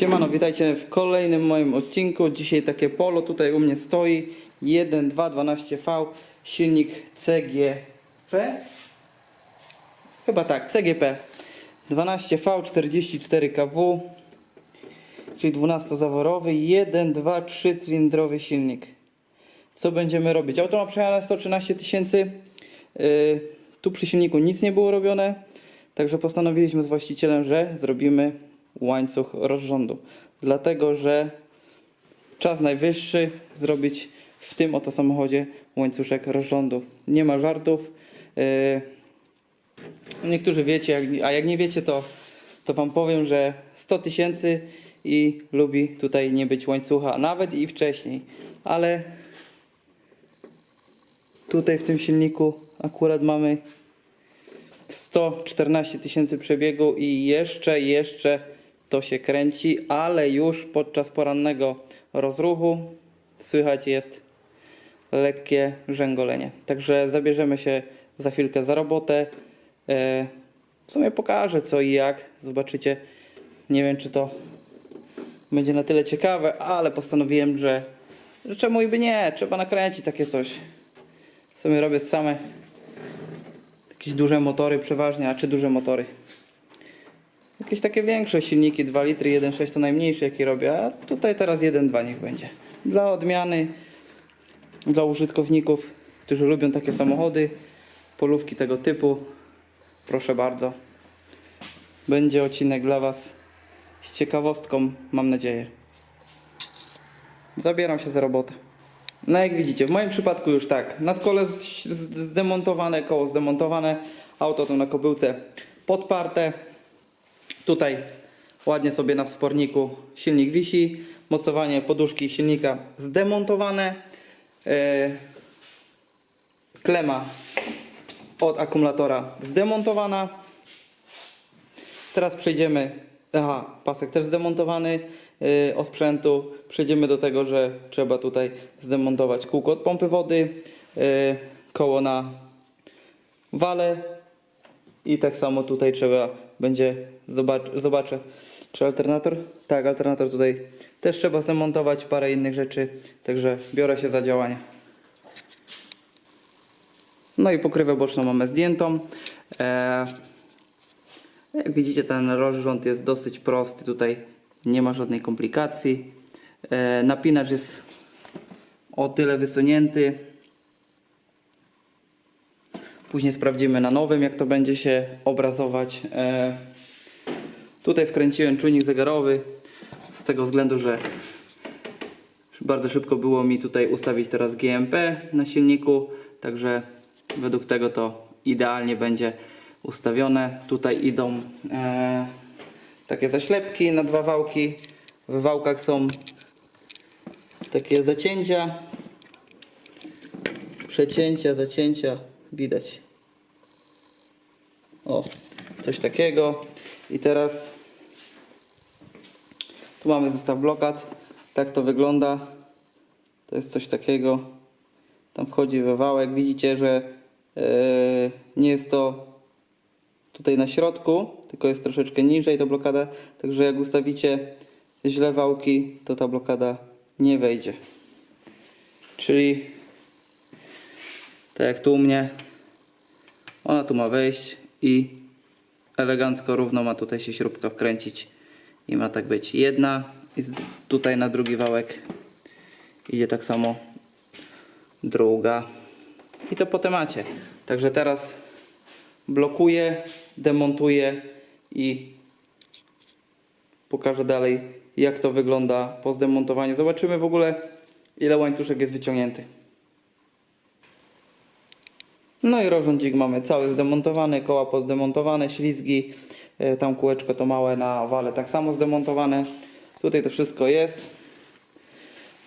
Siemano, witajcie w kolejnym moim odcinku. Dzisiaj takie polo tutaj u mnie stoi 1.2.12V silnik CGP Chyba tak, CGP 12V 44 kW czyli 12-zaworowy 1, 2, 3 cylindrowy silnik. Co będziemy robić? Auto ma przejechane 113 tysięcy. Yy, tu przy silniku nic nie było robione. Także postanowiliśmy z właścicielem, że zrobimy łańcuch rozrządu. Dlatego, że czas najwyższy zrobić w tym oto samochodzie łańcuszek rozrządu. Nie ma żartów. Yy, Niektórzy wiecie, a jak nie wiecie, to, to Wam powiem, że 100 tysięcy i lubi tutaj nie być łańcucha, nawet i wcześniej. Ale tutaj w tym silniku akurat mamy 114 tysięcy przebiegu i jeszcze, jeszcze to się kręci, ale już podczas porannego rozruchu słychać jest lekkie rzęgolenie. Także zabierzemy się za chwilkę za robotę. E, W sumie pokażę co i jak. Zobaczycie. Nie wiem czy to będzie na tyle ciekawe, ale postanowiłem, że, że czemu i by nie. Trzeba nakręcić takie coś. W sumie robię same jakieś duże motory przeważnie, a czy duże motory? Jakieś takie większe silniki 2 litry, 1.6 to najmniejszy jaki robię, a tutaj teraz 1.2 niech będzie. Dla odmiany, dla użytkowników, którzy lubią takie samochody, polówki tego typu, proszę bardzo. Będzie odcinek dla Was z ciekawostką, mam nadzieję. Zabieram się za robotę. No jak widzicie, w moim przypadku już tak. Nadkole zdemontowane, koło zdemontowane, auto to na kobyłce podparte. Tutaj ładnie sobie na wsporniku silnik wisi. Mocowanie poduszki silnika zdemontowane. E, klema od akumulatora zdemontowana. Teraz przejdziemy. Aha, pasek też zdemontowany yy, od sprzętu. Przejdziemy do tego, że trzeba tutaj zdemontować kółko od pompy wody, yy, koło na wale i tak samo tutaj trzeba będzie zobacz, zobaczę czy alternator. Tak, alternator tutaj też trzeba zdemontować parę innych rzeczy, także biorę się za działanie. No i pokrywę boczną mamy zdjętą. Eee, jak widzicie, ten rozrząd jest dosyć prosty. Tutaj nie ma żadnej komplikacji. E, napinacz jest o tyle wysunięty. Później sprawdzimy na nowym, jak to będzie się obrazować. E, tutaj wkręciłem czujnik zegarowy z tego względu, że bardzo szybko było mi tutaj ustawić teraz GMP na silniku, także według tego to idealnie będzie ustawione. Tutaj idą e, takie zaślepki na dwa wałki. W wałkach są takie zacięcia, przecięcia, zacięcia, widać. O, coś takiego. I teraz tu mamy zestaw blokad. Tak to wygląda. To jest coś takiego. Tam wchodzi wywałek. Widzicie, że e, nie jest to tutaj na środku, tylko jest troszeczkę niżej ta blokada. Także jak ustawicie źle wałki, to ta blokada nie wejdzie. Czyli tak jak tu u mnie, ona tu ma wejść i elegancko równo ma tutaj się śrubka wkręcić i ma tak być jedna i tutaj na drugi wałek idzie tak samo druga. I to po temacie. Także teraz blokuję, demontuję i pokażę dalej jak to wygląda po zdemontowaniu. Zobaczymy w ogóle ile łańcuszek jest wyciągnięty no i rozrządzik mamy cały zdemontowany, koła pozdemontowane, ślizgi, e, tam kółeczko to małe na wale tak samo zdemontowane. Tutaj to wszystko jest.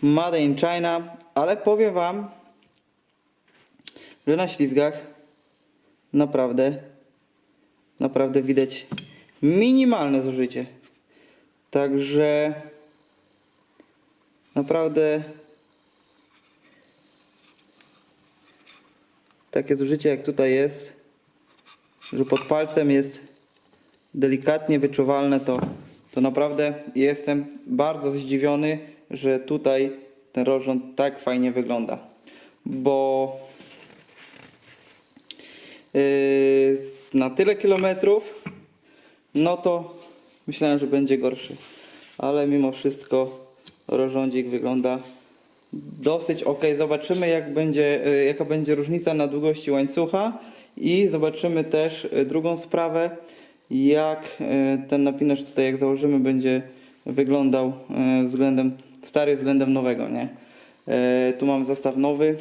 Made in China, ale powiem Wam, że na ślizgach naprawdę, naprawdę widać minimalne zużycie. Także naprawdę takie zużycie jak tutaj jest, że pod palcem jest delikatnie wyczuwalne, to, to naprawdę jestem bardzo zdziwiony, że tutaj ten rozrząd tak fajnie wygląda. Bo yy, na tyle kilometrów, no to myślałem, że będzie gorszy. Ale mimo wszystko rozrządzik wygląda dosyć ok. Zobaczymy jak będzie, y, jaka będzie różnica na długości łańcucha i zobaczymy też y, drugą sprawę, jak y, ten napinacz tutaj jak założymy będzie wyglądał względem stary względem nowego, nie? Tu mam zestaw nowy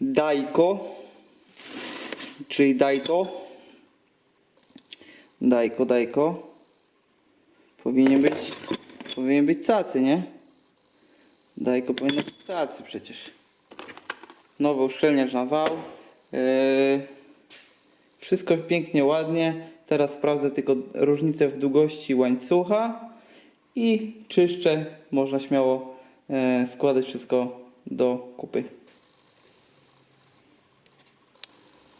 Daiko czyli Daito Dajko, Dajko powinien być powinien być cacy, nie? Dajko powinno być cacy przecież. Nowy uszczelniacz na wał. Yy, wszystko pięknie, ładnie. Teraz sprawdzę tylko różnicę w długości łańcucha i czyszczę. Można śmiało e, składać wszystko do kupy.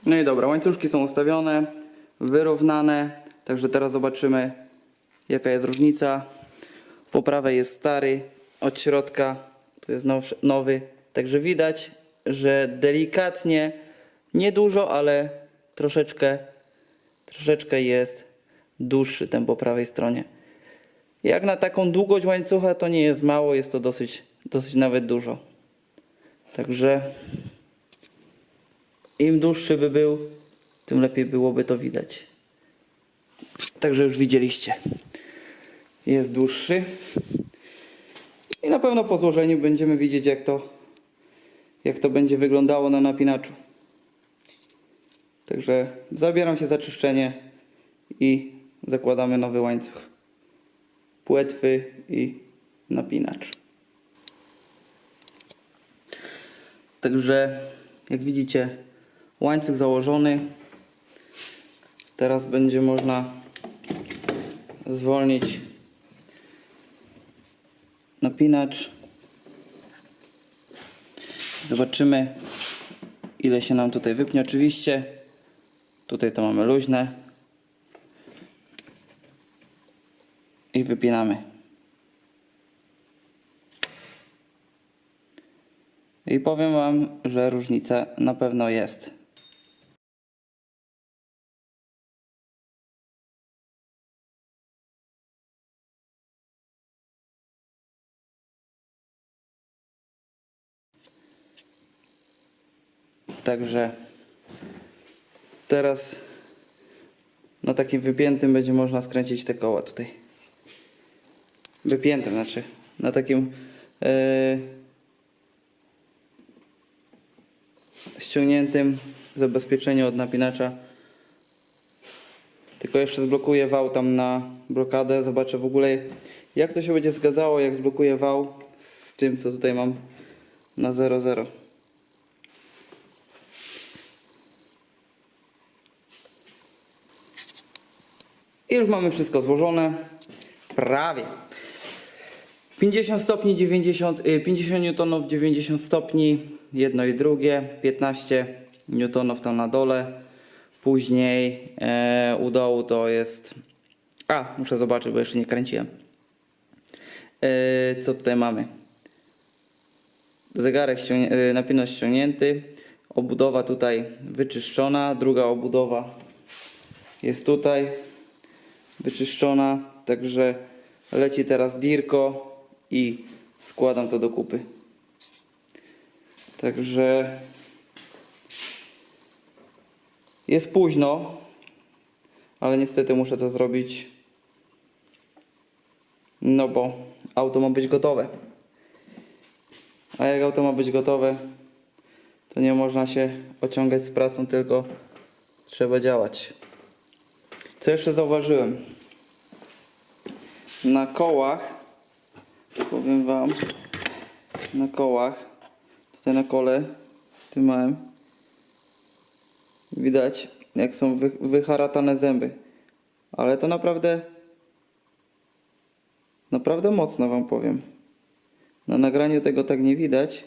No i dobra, łańcuszki są ustawione, wyrównane. Także teraz zobaczymy jaka jest różnica. Po prawej jest stary, od środka tu jest nowy. Także widać, że delikatnie, niedużo, ale troszeczkę, troszeczkę jest dłuższy ten po prawej stronie. Jak na taką długość łańcucha to nie jest mało, jest to dosyć, dosyć nawet dużo. Także im dłuższy by był, tym lepiej byłoby to widać. Także już widzieliście. Jest dłuższy. I na pewno po złożeniu będziemy widzieć jak to, jak to będzie wyglądało na napinaczu. Także zabieram się za czyszczenie i zakładamy nowy łańcuch. Płetwy i napinacz. Także jak widzicie łańcuch założony. Teraz będzie można zwolnić napinacz. Zobaczymy ile się nam tutaj wypnie. Oczywiście tutaj to mamy luźne. I wypinamy. I powiem Wam, że różnica na pewno jest. Także teraz na takim wypiętym będzie można skręcić te koła tutaj. Wypiętym, znaczy na takim e, ściągniętym zabezpieczeniu od napinacza. Tylko jeszcze zblokuję wał tam na blokadę. Zobaczę w ogóle jak to się będzie zgadzało, jak zblokuję wał z tym co tutaj mam na 0,0. I już mamy wszystko złożone. Prawie. 50 stopni, 90, y, 50 newtonów, 90 stopni, jedno i drugie, 15 newtonów tam na dole. Później e, u dołu to jest. A, muszę zobaczyć, bo jeszcze nie kręciłem. E, co tutaj mamy? Zegarek ściągnie, e, ściągnięty, obudowa tutaj wyczyszczona, druga obudowa jest tutaj wyczyszczona, także leci teraz dirko i składam to do kupy. Także jest późno, ale niestety muszę to zrobić, no bo auto ma być gotowe. A jak auto ma być gotowe, to nie można się ociągać z pracą, tylko trzeba działać. Co jeszcze zauważyłem? Na kołach, powiem Wam, na kołach, tutaj na kole, tym małym, widać jak są wy, wyharatane zęby. Ale to naprawdę, naprawdę mocno Wam powiem. Na nagraniu tego tak nie widać,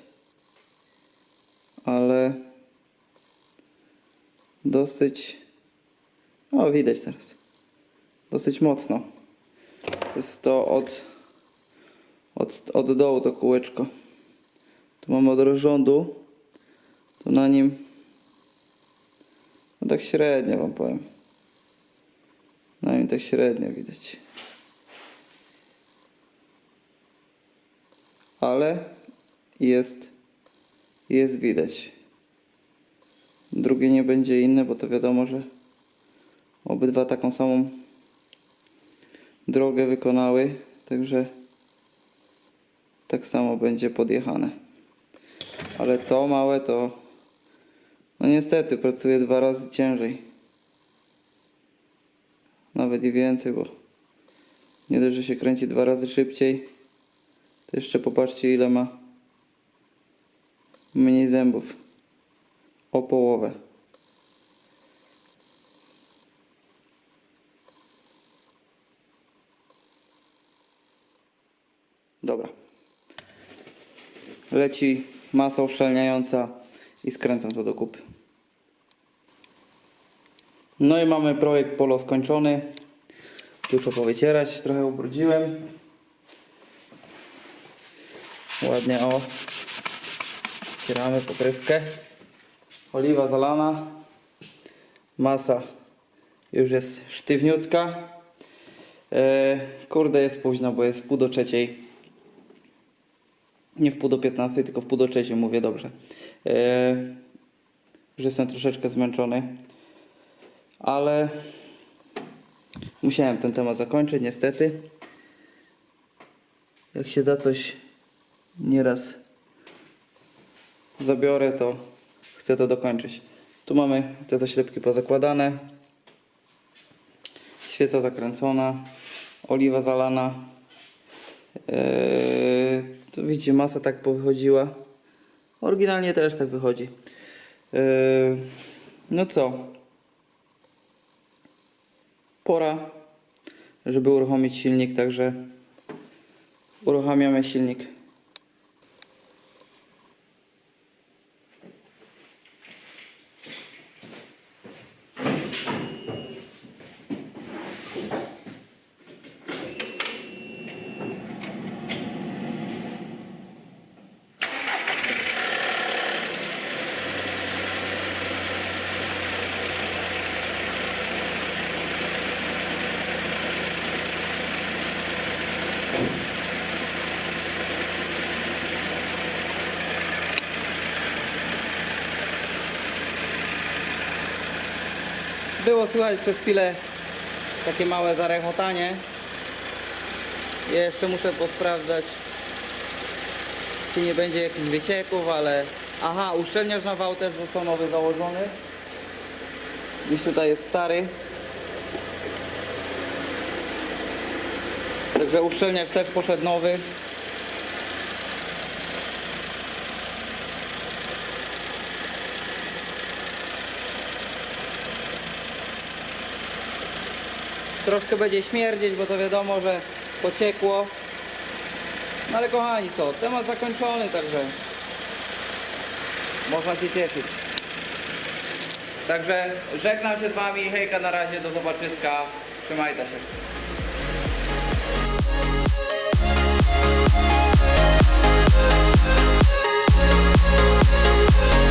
ale dosyć o, widać teraz. Dosyć mocno. jest to od, od, od dołu to kółeczko. Tu mamy od rozrządu. To na nim no tak średnio wam powiem. Na nim tak średnio widać. Ale jest jest widać. Drugie nie będzie inne, bo to wiadomo, że obydwa taką samą drogę wykonały, także tak samo będzie podjechane. Ale to małe to no niestety pracuje dwa razy ciężej. Nawet i więcej, bo nie dość, że się kręci dwa razy szybciej, to jeszcze popatrzcie ile ma mniej zębów. O połowę. Dobra. Leci masa uszczelniająca i skręcam to do kupy. No i mamy projekt polo skończony. Tylko powycierać, trochę ubrudziłem. Ładnie o. Wcieramy pokrywkę. Oliwa zalana. Masa już jest sztywniutka. E, kurde jest późno, bo jest pół do trzeciej. Nie w pół do 15, tylko w pół do trzeciej, mówię dobrze. E, już jestem troszeczkę zmęczony. Ale musiałem ten temat zakończyć, niestety. Jak się za coś nieraz zabiorę, to chcę to dokończyć. Tu mamy te zaślepki pozakładane. Świeca zakręcona. Oliwa zalana. Eee, tu widzicie, masa tak powychodziła. Oryginalnie też tak wychodzi. Eee, no co? Pora, żeby uruchomić silnik, także uruchamiamy silnik. Było słychać przez chwilę takie małe zarechotanie. Jeszcze muszę posprawdzać, czy nie będzie jakichś wycieków, ale... Aha, uszczelniacz na wał też został nowy założony. Gdzieś tutaj jest stary. Także uszczelniacz też poszedł nowy. Troszkę będzie śmierdzieć, bo to wiadomo, że pociekło. No ale kochani co, temat zakończony, także można się cieszyć. Także żegnam się z Wami, hejka na razie, do zobaczyska, trzymajcie się. We'll be right back.